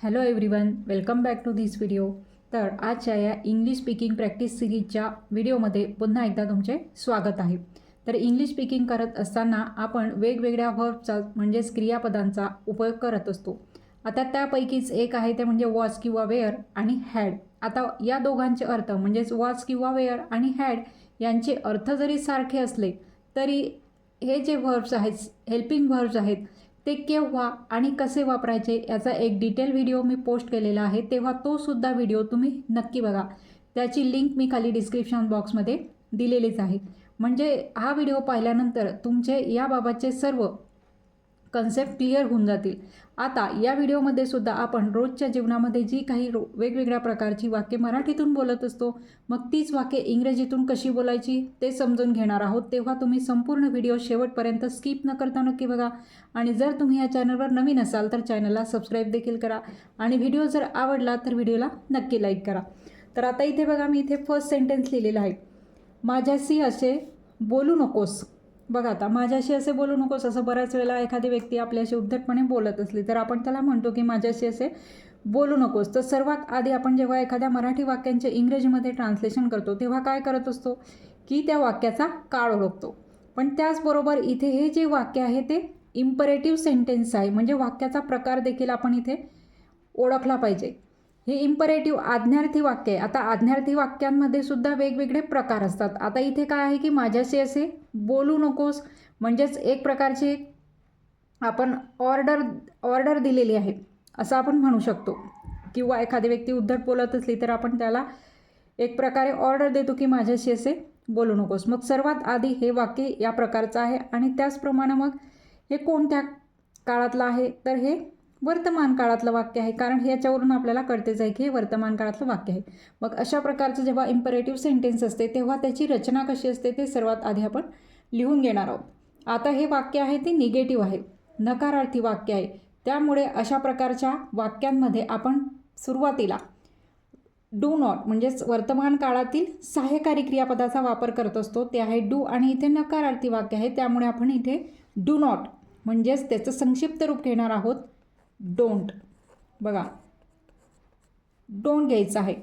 Hello everyone welcome back to this video तर आजच्या या इंग्लिश स्पीकिंग प्रॅक्टिस सिरीजच्या व्हिडिओमध्ये पुन्हा एकदा तुमचे स्वागत आहे. तर इंग्लिश स्पीकिंग करत असताना आपण वेगवेगळ्या व्हर्बचा म्हणजेच क्रियापदांचा उपयोग करत असतो. आता त्यापैकीच एक आहे ते म्हणजे वॉच किंवा वेअर आणि हॅड आता या दोघांचे अर्थ म्हणजेच वॉच किंवा वेअर आणि हॅड यांचे अर्थ जरी सारखे असले तरी हे जे व्हर्ब्स आहेत हेल्पिंग व्हर्ब्स आहेत ते केव्हा आणि कसे वापरायचे याचा एक डिटेल व्हिडिओ मी पोस्ट केलेला आहे. तेव्हा तो सुद्धा व्हिडिओ तुम्ही नक्की बघा. त्याची लिंक मी खाली डिस्क्रिप्शन बॉक्समध्ये दिलेलीच आहे. म्हणजे हा व्हिडिओ पाहिल्यानंतर तुमचे याबाबतचे सर्व कन्सेप्ट क्लिअर होऊन जातील. आता या व्हिडिओमध्ये सुद्धा आपण रोजच्या जीवनामध्ये जी काही रो वेगवेगळ्या प्रकारची वाक्य मराठीतून बोलत असतो मग तीच वाक्य इंग्रजीतून कशी बोलायची ते समजून घेणार आहोत. तेव्हा तुम्ही संपूर्ण व्हिडिओ शेवटपर्यंत स्किप न करता नक्की बघा. आणि जर तुम्ही या चॅनलवर नवीन असाल तर चॅनलला सबस्क्राईब देखील करा. आणि व्हिडिओ जर आवडला तर व्हिडिओला नक्की लाईक करा. तर आता इथे बघा मी इथे फर्स्ट सेंटेन्स लिहिलेला आहे. माझ्याशी असे बोलू नकोस. बघा आता माझ्याशी असे बोलू नकोस. असं बऱ्याच वेळेला एखादी व्यक्ती आपल्याशी उद्धटपणे बोलत असली तर आपण त्याला म्हणतो की माझ्याशी असे बोलू नकोस. तर सर्वात आधी आपण जेव्हा एखाद्या मराठी वाक्यांचे इंग्रजीमध्ये ट्रान्सलेशन करतो तेव्हा काय करत असतो? की त्या वाक्याचा काळ ओळखतो. पण त्याचबरोबर इथे हे जे वाक्य आहे ते इम्परेटिव्ह सेंटेन्स आहे. म्हणजे वाक्याचा प्रकार देखील आपण इथे ओळखला पाहिजे. हे इम्परेटिव्ह आज्ञार्थी वाक्य आहे. आता आज्ञार्थी वाक्यांमध्ये सुद्धा वेगवेगळे प्रकार असतात. आता इथे काय आहे की माझ्याशी असे बोलू नकोस. म्हणजेच एक प्रकारची आपण ऑर्डर ऑर्डर दिलेली आहे. असं आपण म्हणू शकतो. किंवा एखादी व्यक्ती उद्धट बोलत असली तर आपण त्याला एक प्रकारे ऑर्डर देतो की माझ्याशी असे बोलू नकोस. मग सर्वात आधी हे वाक्य या प्रकारचं आहे. आणि त्याचप्रमाणे मग हे कोणत्या काळातलं आहे? तर हे वर्तमान काळातलं वाक्य आहे. कारण ह्याच्यावरून आपल्याला कळतेच आहे की हे वर्तमान काळातलं वाक्य आहे. मग अशा प्रकारचं जेव्हा इम्परेटिव्ह सेंटेन्स असते तेव्हा त्याची रचना कशी असते ते सर्वात आधी आपण लिहून घेणार आहोत. आता हे वाक्य आहे ते निगेटिव्ह आहे. नकारार्थी वाक्य आहे. त्यामुळे अशा प्रकारच्या वाक्यांमध्ये आपण सुरुवातीला डू नॉट म्हणजेच वर्तमान काळातील सहाय्यकारी क्रियापदाचा वापर करत असतो. ते आहे डू आणि इथे नकारार्थी वाक्य आहे. त्यामुळे आपण इथे डू नॉट म्हणजेच त्याचं संक्षिप्त रूप घेणार आहोत. डोंट. बघा. डोंट घ्यायचं आहे.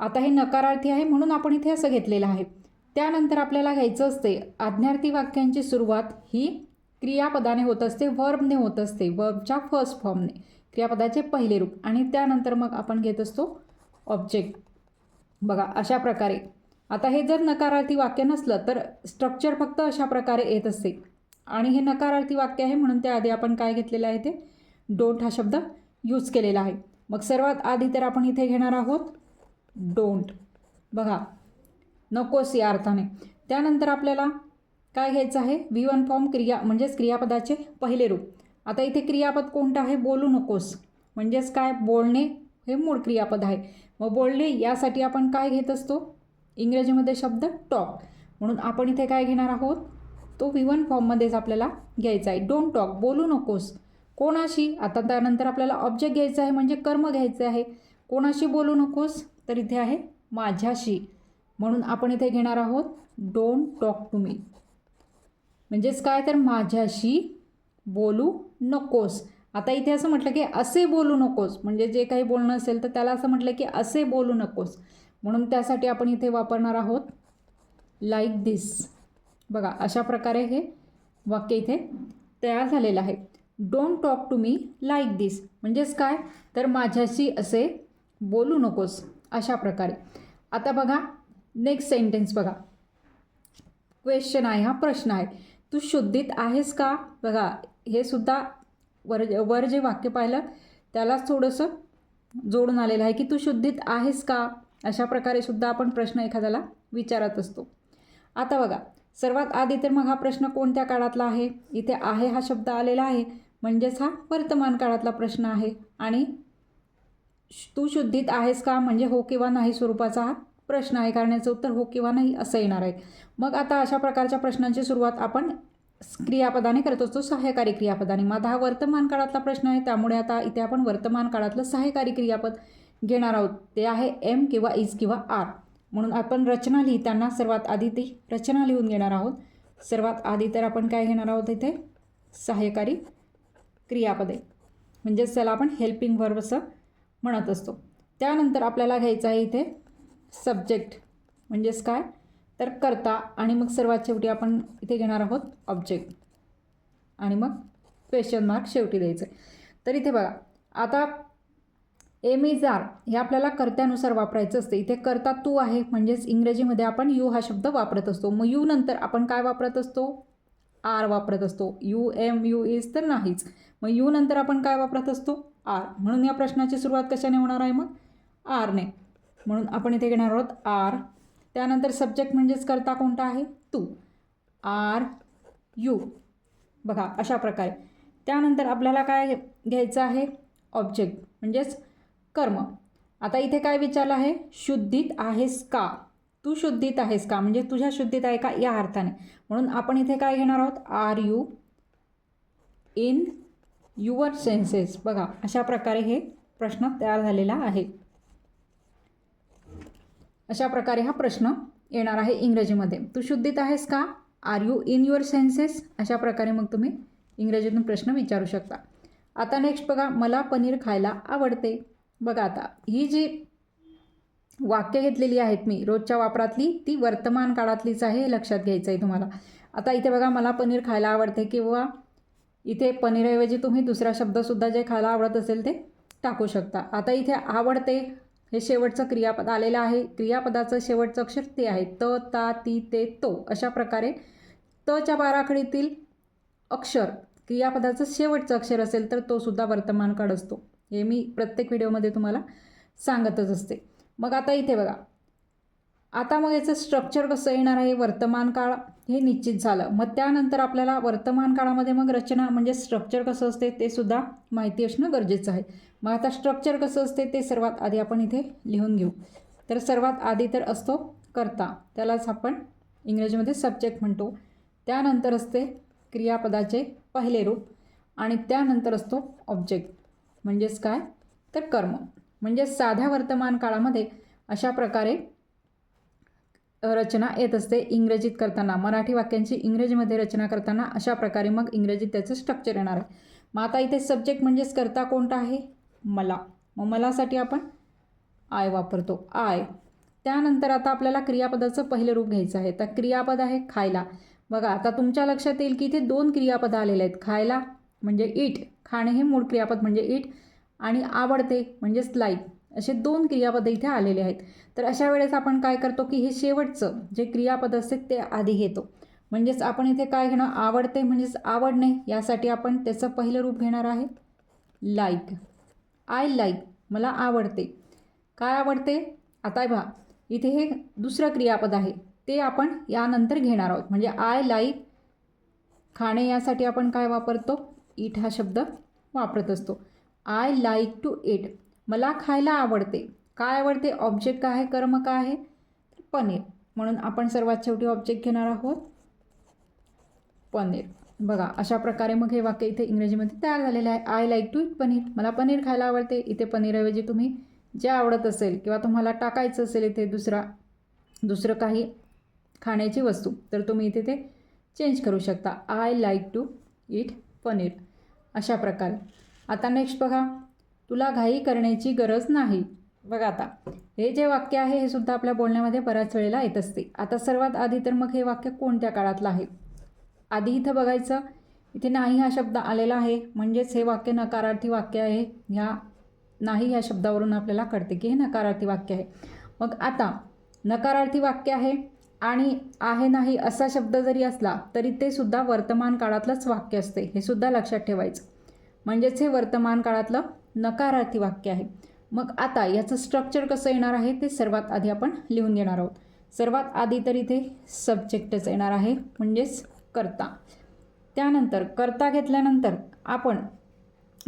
आता हे नकारार्थी आहे म्हणून आपण इथे असं घेतलेलं आहे. त्यानंतर आपल्याला घ्यायचं असते आज्ञार्थी वाक्यांची सुरुवात ही क्रियापदाने होत असते वर्बने होत असते वर्बच्या फर्स्ट फॉर्मने क्रियापदाचे पहिले रूप. आणि त्यानंतर मग आपण घेत असतो ऑब्जेक्ट बघा अशा प्रकारे. आता हे जर नकारार्थी वाक्य नसलं तर स्ट्रक्चर फक्त अशा प्रकारे येत असते. आणि हे नकारार्थी वाक्य आहे म्हणून त्याआधी आपण काय घेतलेलं आहे ते? डोंट हा शब्द यूज केलेला आहे. मग सर्वात आधी तर आपण इथे घेणार आहोत डोंट. बघा नकोस या अर्थाने. त्यानंतर आपल्याला काय घ्यायचं आहे? व्ही वन फॉर्म क्रिया म्हणजेच क्रियापदाचे पहिले रूप. आता इथे क्रियापद कोणतं आहे? बोलू नकोस. म्हणजेच काय? बोलणे हे मूळ क्रियापद आहे. मग बोलणे यासाठी आपण काय घेत असतो? इंग्रजीमध्ये शब्द टॉक. म्हणून आपण इथे काय घेणार आहोत? तो व्ही वन फॉर्ममध्येच आपल्याला घ्यायचा आहे. डोंट टॉक बोलू नकोस. कोणाशी? आता त्यानंतर आपल्याला ऑब्जेक्ट घ्यायचं आहे म्हणजे कर्म घ्यायचं आहे. कोणाशी बोलू नकोस तर इथे आहे माझ्याशी. म्हणून आपण इथे घेणार आहोत डोंट टॉक टू मी म्हणजेच काय? तर माझ्याशी बोलू नकोस. आता इथे असं म्हटलं की असे बोलू नकोस. म्हणजे जे काही बोलणं असेल तर त्याला असं म्हटलं की असे बोलू नकोस. म्हणून त्यासाठी आपण इथे वापरणार आहोत लाईक दिस बघा अशा प्रकारे हे वाक्य इथे तयार झालेलं आहे. Don't talk to me like this म्हणजेच काय? तर माझ्याशी असे बोलू नकोस. अशा प्रकारे. आता बघा नेक्स्ट सेंटेन्स बघा. क्वेश्चन आहे हा प्रश्न आहे. तू शुद्धीत आहेस का? बघा हे सुद्धा वर वर जे वाक्य पाहिलं त्यालाच थोडंसं जोडून आलेलं आहे की तू शुद्धीत आहेस का? अशा प्रकारे सुद्धा आपण प्रश्न एखाद्याला विचारत असतो. आता बघा सर्वात आधी तर मग हा प्रश्न कोणत्या काळातला आहे? इथे आहे हा शब्द आलेला आहे. म्हणजेच हा वर्तमान काळातला प्रश्न आहे. आणि तू शुद्धीत आहेस का? म्हणजे हो किंवा नाही स्वरूपाचा हा प्रश्न आहे. कारण याचं उत्तर हो किंवा नाही असं येणार आहे. मग आता अशा प्रकारच्या प्रश्नांची सुरुवात आपण क्रियापदाने करत असतो. सहाय्यकारी क्रियापदाने. मग आता हा वर्तमान काळातला प्रश्न आहे. त्यामुळे आता इथे आपण वर्तमान काळातलं सहाय्यकारी क्रियापद घेणार आहोत. ते आहे एम किंवा इज किंवा आर. म्हणून आपण रचना लिहिताना सर्वात आधी ती रचना लिहून घेणार आहोत. सर्वात आधी तर आपण काय घेणार आहोत इथे? सहाय्यकारी क्रियापदे. म्हणजेच त्याला आपण हेल्पिंग वर्ब असं म्हणत असतो. त्यानंतर आपल्याला घ्यायचं आहे इथे सब्जेक्ट म्हणजेच काय? तर करता आणि मग सर्वात शेवटी आपण इथे घेणार आहोत ऑब्जेक्ट आणि मग क्वेश्चन मार्क शेवटी द्यायचं तर इथे बघा आता एम इज आर हे आपल्याला कर्त्यानुसार वापरायचं असते. इथे करता तू आहे म्हणजेच इंग्रजीमध्ये आपण यू हा शब्द वापरत असतो. मग यू नंतर आपण काय वापरत असतो? आर वापरत असतो. यू एम यू इज तर नाहीच. मग यू नंतर आपण काय वापरत असतो? आर. म्हणून या प्रश्नाची सुरुवात कशाने होणार आहे मग? आरने म्हणून आपण इथे घेणार आहोत आर. त्यानंतर सब्जेक्ट म्हणजेच करता कोणता आहे? तू. Are you. बघा अशा प्रकारे. त्यानंतर आपल्याला काय घ्यायचं आहे? ऑब्जेक्ट म्हणजेच कर्म. आता इथे काय विचारलं आहे? शुद्धीत आहेस का? तू शुद्धीत आहेस का? म्हणजे तुझ्या शुद्धीत आहे का? या अर्थाने. म्हणून आपण इथे काय घेणार आहोत? Are you. In your senses. बघा अशा प्रकारे हे प्रश्न तयार झालेला आहे. अशा प्रकारे हा प्रश्न येणार आहे इंग्रजीमध्ये. तू शुद्धीत आहेस का? Are you in your senses अशा प्रकारे मग तुम्ही इंग्रजीतून प्रश्न विचारू शकता. आता नेक्स्ट बघा मला पनीर खायला आवडते. बघा आता ही जी वाक्य घेतलेली आहेत मी रोजच्या वापरातली ती वर्तमान काळातलीच आहे हे लक्षात घ्यायचं आहे तुम्हाला. आता इथे बघा मला पनीर खायला आवडते किंवा इथे पनीरऐवजी तुम्ही दुसरा शब्दसुद्धा जे खायला आवडत असेल ते टाकू शकता. आता इथे आवडते हे शेवटचं क्रियापद आलेलं आहे. क्रियापदाचं शेवटचं अक्षर ते आहे. त ता ती ते तो अशा प्रकारे तच्या बाराखडीतील अक्षर क्रियापदाचं शेवटचं अक्षर असेल तर तो सुद्धा वर्तमान काळ असतो. हे मी प्रत्येक व्हिडिओमध्ये तुम्हाला सांगतच असते. मग आता इथे बघा. आता मग याचं स्ट्रक्चर कसं येणार आहे? वर्तमान काळ हे निश्चित झालं. मग त्यानंतर आपल्याला वर्तमान काळामध्ये मग रचना म्हणजे स्ट्रक्चर कसं असते ते सुद्धा माहिती असणं गरजेचं आहे. मग आता स्ट्रक्चर कसं असते ते सर्वात आधी आपण इथे लिहून घेऊ. तर सर्वात आधी तर असतो करता. त्यालाच आपण इंग्रजीमध्ये सब्जेक्ट म्हणतो. त्यानंतर असते क्रियापदाचे पहिले रूप आणि त्यानंतर असतो ऑब्जेक्ट म्हणजेच काय? तर कर्म. म्हणजे साध्या वर्तमान काळामध्ये अशा प्रकारे रचना येत असते. इंग्रजीत करताना मराठी वाक्यांची इंग्रजीमध्ये रचना करताना अशा प्रकारे मग इंग्रजीत त्याचं स्ट्रक्चर येणार आहे. मग आता इथे सब्जेक्ट म्हणजेच करता कोणता आहे? मला. मग मलासाठी आपण आय वापरतो. आय त्यानंतर आता आपल्याला क्रियापदाचं पहिलं रूप घ्यायचं आहे. तर क्रियापद आहे खायला. बघा आता तुमच्या लक्षात येईल की इथे दोन क्रियापदं आलेले आहेत. खायला म्हणजे इट खाणे हे मूळ क्रियापद म्हणजे इट आणि आवडते म्हणजेच लाईक असे दोन क्रियापद इथे आलेले आहेत. तर अशा वेळेस आपण काय करतो की हे शेवटचं जे क्रियापद असते ते आधी घेतो. म्हणजेच आपण इथे काय घेणं आवडते म्हणजेच आवडणे यासाठी आपण त्याचं पहिलं रूप घेणार आहे. लाईक आय लाईक मला आवडते. काय आवडते? आता बघा इथे हे दुसरं क्रियापद आहे. ते आपण यानंतर घेणार आहोत. म्हणजे आय लाईक खाणे यासाठी आपण काय वापरतो? इट हा शब्द वापरत असतो. आय लाईक टू इट मला खायला आवडते. काय आवडते? ऑब्जेक्ट काय? आहे कर्म काय? आहे पनीर. म्हणून आपण सर्वात शेवटी ऑब्जेक्ट घेणार आहोत पनीर. बघा अशा प्रकारे मग हे वाक्य इथे इंग्रजीमध्ये तयार झालेलं आहे. I like to eat paneer. मला पनीर खायला आवडते. इथे पनीरऐवजी तुम्ही जे आवडत असेल किंवा तुम्हाला टाकायचं असेल इथे दुसरा दुसरं काही खाण्याची वस्तू तर तुम्ही इथे ते चेंज करू शकता. I like to eat paneer. अशा प्रकारे. आता नेक्स्ट बघा. तुला घाई करण्याची गरज नाही. बघा आता हे जे वाक्य आहे हे सुद्धा आपल्या बोलण्यामध्ये बऱ्याच वेळेला येत असते. आता सर्वात आधी तर मग हे वाक्य कोणत्या काळातलं आहे? आधी इथं बघायचं इथे नाही हा शब्द आलेला आहे म्हणजेच हे वाक्य नकारार्थी वाक्य आहे. ह्या नाही ह्या शब्दावरून आपल्याला कळते की हे नकारार्थी वाक्य आहे. मग आता नकारार्थी वाक्य आहे आणि आहे नाही असा शब्द जरी असला तरी ते सुद्धा वर्तमान काळातलंच वाक्य असते. हे सुद्धा लक्षात ठेवायचं. म्हणजेच हे वर्तमान काळातलं नकारार्थी वाक्य आहे. मग आता याचं स्ट्रक्चर कसं येणार आहे ते सर्वात आधी आपण लिहून घेणार आहोत. सर्वात आधी तर इथे सब्जेक्टच येणार आहे म्हणजेच करता. त्यानंतर करता घेतल्यानंतर आपण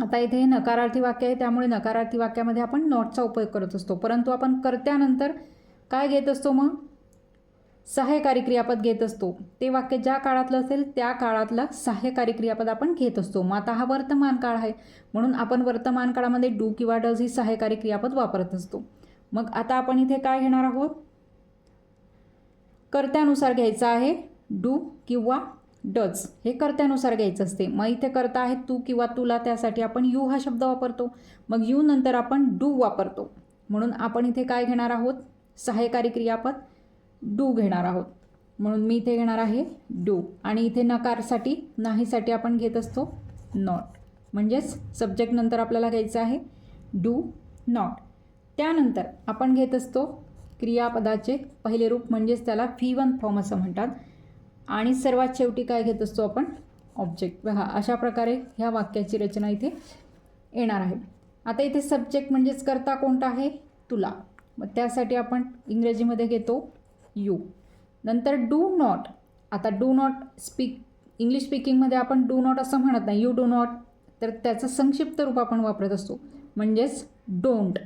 आता इथे हे नकारार्थी वाक्य आहे त्यामुळे नकारार्थी वाक्यामध्ये आपण नॉटचा उपयोग करत असतो. परंतु आपण कर्त्यानंतर काय घेत असतो मग? सहाय्यकारी क्रियापद घेत असतो. ते वाक्य ज्या काळातलं असेल त्या काळातलं सहाय्यकारी क्रियापद आपण घेत असतो. मग आता हा वर्तमान काळ आहे. म्हणून आपण वर्तमान काळामध्ये डू किंवा डज ही सहाय्यकारी क्रियापद वापरत असतो. मग आता आपण इथे काय घेणार आहोत? कर्त्यानुसार घ्यायचं आहे डू किंवा डज. हे कर्त्यानुसार घ्यायचं असते. मग इथे करता आहे तू किंवा तुला त्यासाठी आपण यू हा शब्द वापरतो. मग यू नंतर आपण डू वापरतो. म्हणून आपण इथे काय घेणार आहोत? सहाय्यकारी क्रियापद. डू घेणार आहोत. म्हणून मी इथे घेणार आहे डू. आणि इथे नकारसाठी नाहीसाठी आपण घेत असतो नॉट. म्हणजेच सब्जेक्ट नंतर आपल्याला घ्यायचं आहे डू नॉट. त्यानंतर आपण घेत असतो क्रियापदाचे पहिले रूप म्हणजेच त्याला फी वन फॉर्म असं म्हणतात. आणि सर्वात शेवटी काय घेत असतो आपण? ऑब्जेक्ट. हा अशा प्रकारे ह्या वाक्याची रचना इथे येणार आहे. आता इथे सब्जेक्ट म्हणजेच करता कोणता आहे? तुला. मग त्यासाठी आपण इंग्रजीमध्ये घेतो यू नंतर डू नॉट आता डू नॉट स्पीक इंग्लिश स्पीकिंगमध्ये आपण डू नॉट असं म्हणत नाही. यू डू नॉट तर त्याचं संक्षिप्त रूप आपण वापरत असतो. म्हणजेच don't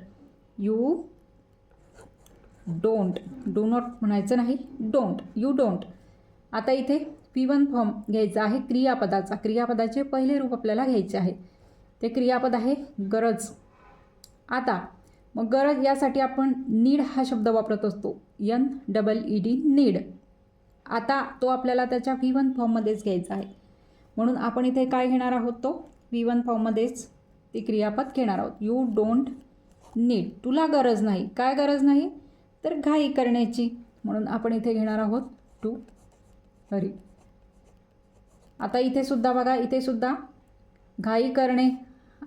you don't do not म्हणायचं नाही. डोंट यू डोंट आता इथे पी वन फॉर्म घ्यायचा आहे क्रियापदाचा. क्रियापदाचे पहिले रूप आपल्याला घ्यायचे आहे. ते क्रियापद आहे गरज. आता मग गरज यासाठी आपण नीड हा शब्द वापरत असतो. N double E D need आता तो आपल्याला त्याच्या व्ही वन फॉर्ममध्येच घ्यायचा आहे. म्हणून आपण इथे काय घेणार आहोत तो? व्ही वन फॉर्ममध्येच ती क्रियापद घेणार आहोत. यू डोंट नीड तुला गरज नाही. काय गरज नाही? तर घाई करण्याची. म्हणून आपण इथे घेणार आहोत टू हरी आता इथे सुद्धा बघा इथे सुद्धा घाई करणे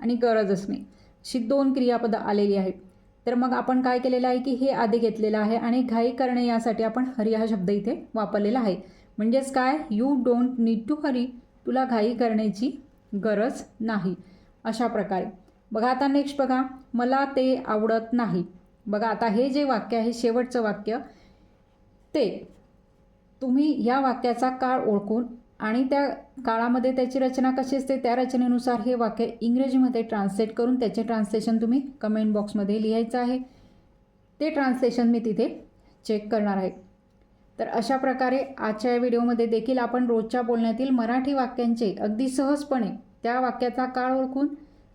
आणि गरज असणे. अशी दोन क्रियापदं आलेली आहेत. तर मग आपण काय केलेलं आहे की हे आधी घेतलेलं आहे आणि घाई करणे यासाठी आपण हरी हा शब्द इथे वापरलेला आहे. म्हणजेच काय? You don't need to hurry तुला घाई करण्याची गरज नाही. अशा प्रकारे. बघा आता नेक्स्ट बघा. मला ते आवडत नाही. बघा आता हे जे वाक्य आहे शेवटचं वाक्य ते तुम्ही या वाक्याचा काळ ओळखून आणि त्या काळामध्ये त्याची रचना कशी असते त्या रचनेनुसार हे वाक्य इंग्रजीमध्ये ट्रान्सलेट करून त्याचे ट्रान्सलेशन तुम्ही कमेंट बॉक्समध्ये लिहायचं आहे. ते ट्रान्सलेशन मी तिथे चेक करणार आहे. तर अशा प्रकारे आजच्या या व्हिडिओमध्ये देखील आपण रोजच्या बोलण्यातील मराठी वाक्यांचे अगदी सहजपणे त्या वाक्याचा काळ ओळखून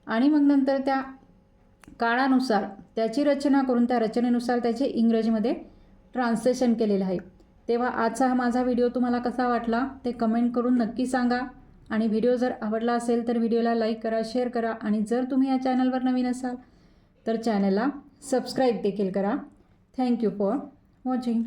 आणि मग नंतर त्या काळानुसार त्याची रचना करून त्या रचनेनुसार त्याचे इंग्रजीमध्ये ट्रान्सलेशन केलेलं आहे. तेव्हा आजचा हा माझा व्हिडिओ तुम्हाला कसा वाटला ते कमेंट करून नक्की सांगा. आणि व्हिडिओ जर आवडला असेल तर व्हिडिओला लाईक करा शेअर करा आणि जर तुम्ही या चॅनलवर नवीन असाल तर चॅनलला सबस्क्राईब देखील करा. Thank you for watching